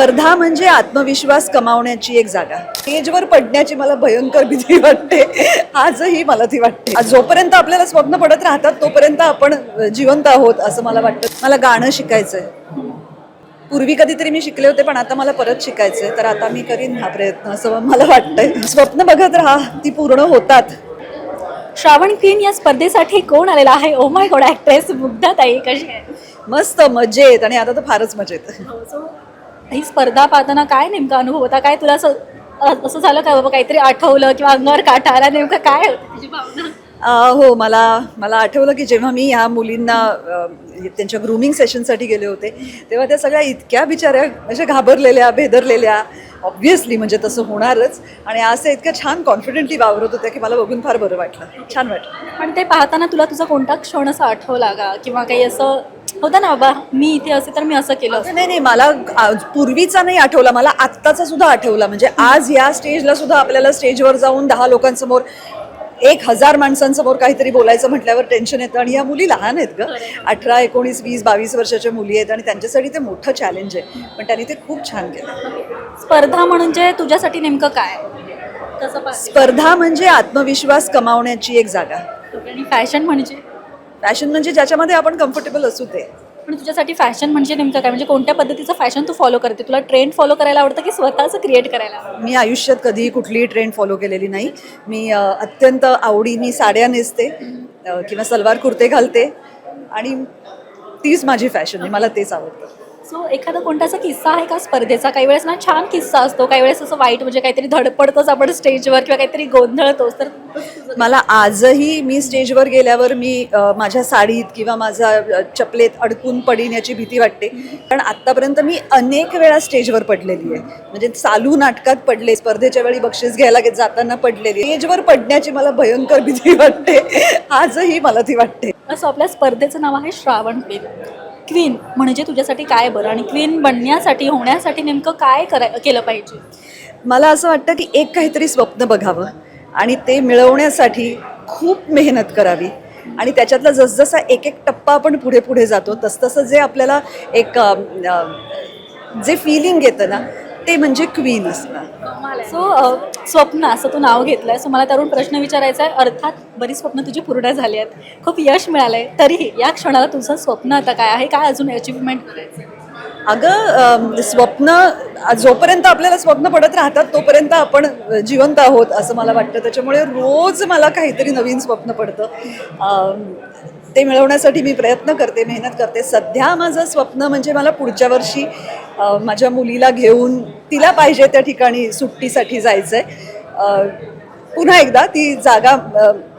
स्पर्धा म्हणजे आत्मविश्वास कमावण्याची एक जागा. स्टेजवर पडण्याची मला भयंकर भीती वाटते. आजही मला ती वाटते. आज जोपर्यंत आपल्याला स्वप्न पडत राहतात तोपर्यंत आपण जिवंत आहोत असं मला वाटतं. मला गाणं शिकायचंय. पूर्वी कधीतरी मी शिकले होते पण आता मला परत शिकायचंय. तर आता मी करीन हा प्रयत्न असं मला वाटतंय. स्वप्न बघत राहा ती पूर्ण होतात. श्रावण क्वीन या स्पर्धेसाठी कोण आलेला आहे? Oh my god actress Mugdha ताई कशी आहे? मस्त मजेत आणि आता तर फारच मजेत. So, ही स्पर्धा पाहताना काय नेमका अनुभव होता? काय तुला असं असं झालं का बाबा काहीतरी आठवलं किंवा अंगावर काटा आला नेमकं काय होतं? तुझी भावना? अ, हो मला मला आठवलं की जेव्हा मी ह्या मुलींना अ, त्यांच्या ग्रूमिंग सेशनसाठी गेले होते तेव्हा त्या सगळ्या इतक्या बिचाऱ्या अशा घाबरलेल्या भेदरलेल्या ऑब्व्हियसली म्हणजे तसं होणारच. आणि असं इतक्या छान कॉन्फिडेंटली वावरत होत्या की मला बघून फार बरं वाटलं. छान वाटलं. पण ते पाहताना तुला तुझा कोणता क्षण असा आठवला का? किंवा काही असं होतं ना बाबा मी इथे असे तर मी असं केलं असतं. नाही नाही मला पूर्वीचा नाही आठवला मला आत्ताचा सुद्धा आठवला. म्हणजे आज या स्टेजला सुद्धा आपल्याला स्टेजवर जाऊन दहा लोकांसमोर एक हजार माणसांसमोर काहीतरी बोलायचं म्हटल्यावर टेन्शन येतं. आणि या मुली लहान आहेत ग. अठरा एकोणीस वीस बावीस वर्षाच्या मुली आहेत आणि त्यांच्यासाठी ते मोठं चॅलेंज आहे. पण त्यांनी ते खूप छान केलं. स्पर्धा म्हणजे तुझ्यासाठी नेमकं काय? कसं? स्पर्धा म्हणजे आत्मविश्वास कमावण्याची एक जागा. आणि फॅशन म्हणजे? फॅशन म्हणजे ज्याच्यामध्ये आपण कम्फर्टेबल असू ते पण तुझ्यासाठी फॅशन म्हणजे नेमकं काय? म्हणजे कोणत्या पद्धतीचं फॅशन तू फॉलो करते? तुला ट्रेंड फॉलो करायला आवडतं की स्वतःचं क्रिएट करायला आवडतं? मी आयुष्यात कधीही कुठलीही ट्रेंड फॉलो केलेली नाही. मी अ, अत्यंत आवडीने साड्या नेसते अ, किंवा सलवार कुर्ते घालते. आणि तीच माझी फॅशन आहे. मला तेच आवडतं. सो एखादा कोणता असा किस्सा आहे का स्पर्धेचा? काही वेळेस ना छान किस्सा असतो काही वेळेस असं वाईट म्हणजे काहीतरी धडपडतोच आपण स्टेजवर किंवा काहीतरी गोंधळतोच तर मला आजही मी स्टेजवर गेल्यावर मी माझ्या साडीत किंवा माझ्या चपलेत अडकून पडीन याची भीती वाटते. कारण आत्तापर्यंत मी अनेक वेळा स्टेजवर पडलेली आहे. म्हणजे चालू नाटकात पडले स्पर्धेच्या वेळी बक्षीस घ्यायला जाताना पडलेली. स्टेजवर पडण्याची मला भयंकर भीती वाटते. आजही मला ती वाटते. असं आपल्या स्पर्धेचं नाव आहे श्रावण क्वीन क्वीन म्हणजे तुझ्यासाठी काय बरं? आणि क्वीन बनण्यासाठी होण्यासाठी नेमकं काय कराय केलं पाहिजे? मला असं वाटतं की एक काहीतरी स्वप्न बघावं आणि ते मिळवण्यासाठी खूप मेहनत करावी. आणि त्याच्यातला जसजसा एक एक टप्पा आपण पुढे पुढे जातो तसतसं जे आपल्याला एक जे फिलिंग येतं ना ते म्हणजे क्वीन असणं सो स्वप्न असं तू नाव घेतलंय सो मला त्यावरून प्रश्न विचारायचा आहे. अर्थात बरीच स्वप्न तुझी पूर्ण झाली आहेत. खूप यश मिळालंय. तरीही या क्षणाला तुझं स्वप्न आता काय आहे? काय अजून अचिव्हमेंट करायचं अगं स्वप्न जोपर्यंत आपल्याला स्वप्न पडत राहतात तोपर्यंत आपण जिवंत आहोत असं मला वाटतं. त्याच्यामुळे रोज मला काहीतरी नवीन स्वप्न पडतं. ते मिळवण्यासाठी मी प्रयत्न करते मेहनत करते. सध्या माझं स्वप्न म्हणजे मला पुढच्या वर्षी माझ्या मुलीला घेऊन तिला पाहिजे त्या ठिकाणी सुट्टीसाठी जायचं आहे पुन्हा एकदा ती जागा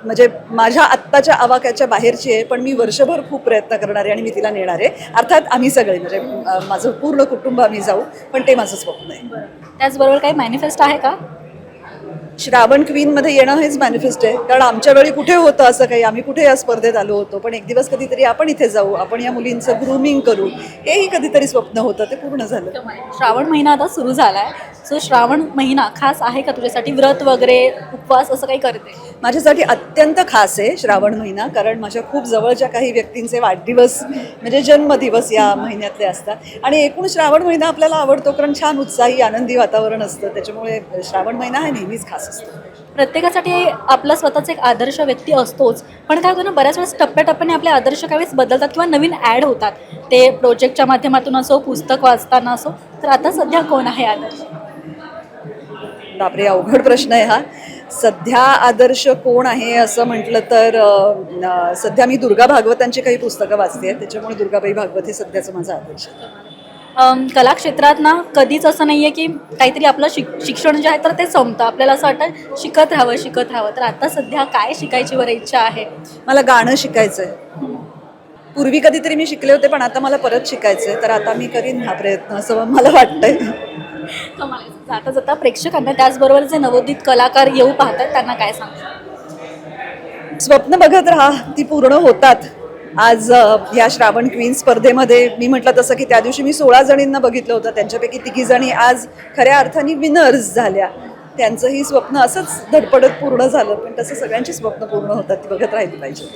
म्हणजे माझ्या आत्ताच्या आवाक्याच्या बाहेरची आहे पण मी वर्षभर खूप प्रयत्न करणार आहे आणि मी तिला नेणार आहे. अर्थात आम्ही सगळे म्हणजे माझं पूर्ण कुटुंब आम्ही जाऊ पण ते माझं स्वप्न आहे. त्याचबरोबर काही मॅनिफेस्ट आहे का? श्रावण क्वीनमध्ये येणं हेच मॅनिफेस्ट आहे. कारण आमच्या वेळी कुठे होतं असं काही? आम्ही कुठे या स्पर्धेत आलो होतो? पण एक दिवस कधीतरी आपण इथे जाऊ. आपण या मुलींचं ग्रूमिंग करू. हेही कधीतरी स्वप्न होतं. ते पूर्ण झालं. श्रावण महिना आता सुरू झालाय. सो श्रावण महिना खास आहे का तुझ्यासाठी? व्रत वगैरे उपवास असं काही करते? माझ्यासाठी अत्यंत खास आहे श्रावण महिना कारण माझ्या खूप जवळच्या काही व्यक्तींचे वाढदिवस म्हणजे जन्मदिवस या महिन्यातले असतात. आणि एकूण श्रावण महिना आपल्याला आवडतो कारण छान उत्साही आनंदी वातावरण असतं. त्याच्यामुळे श्रावण महिना हा नेहमीच खास असतो. प्रत्येकासाठी आपला स्वतःचा एक आदर्श व्यक्ती असतोच. पण काय होतं ना बऱ्याच वेळेस टप्प्याटप्प्याने आपले आदर्श काही वेळेस बदलतात किंवा नवीन ॲड होतात. ते प्रोजेक्टच्या माध्यमातून असो पुस्तक वाचताना असो. तर आता सध्या कोण आहे आदर्श? बापरे अवघड प्रश्न आहे हा. सध्या आदर्श कोण आहे असं म्हटलं तर अं, सध्या मी दुर्गा भागवतांची काही पुस्तकं वाचते त्याच्यामुळे दुर्गाबाई भागवत हे सध्याचं माझं आदर्श आहे. अम, कलाक्षेत्रात ना कधीच असं नाही आहे की काहीतरी आपलं शिक शिक्षण जे आहे तर ते संपतं. आपल्याला असं वाटतं शिकत राहावं शिकत राहावं. तर आता सध्या काय शिकायची बरं इच्छा आहे? मला गाणं शिकायचं आहे पूर्वी कधीतरी मी शिकले होते पण आता मला परत शिकायचं आहे तर आता मी करीन हा प्रयत्न असं मला वाटतंय. कमाल आहे. जाता जाता प्रेक्षकांना त्याचबरोबर जे नवोदित कलाकार येऊ पाहतात त्यांना काय सांगतात स्वप्न बघत राहा ती पूर्ण होतात. आज अ, या श्रावण क्वीन स्पर्धेमध्ये मी म्हटलं तसं की त्या दिवशी मी सोळा जणींना बघितलं होतं. त्यांच्यापैकी तिघी जणी आज खऱ्या अर्थाने विनर्स झाल्या. त्यांचंही स्वप्न असंच धडपडत पूर्ण झालं पण तसं सगळ्यांची स्वप्न पूर्ण होतात ती बघत राहिली पाहिजे.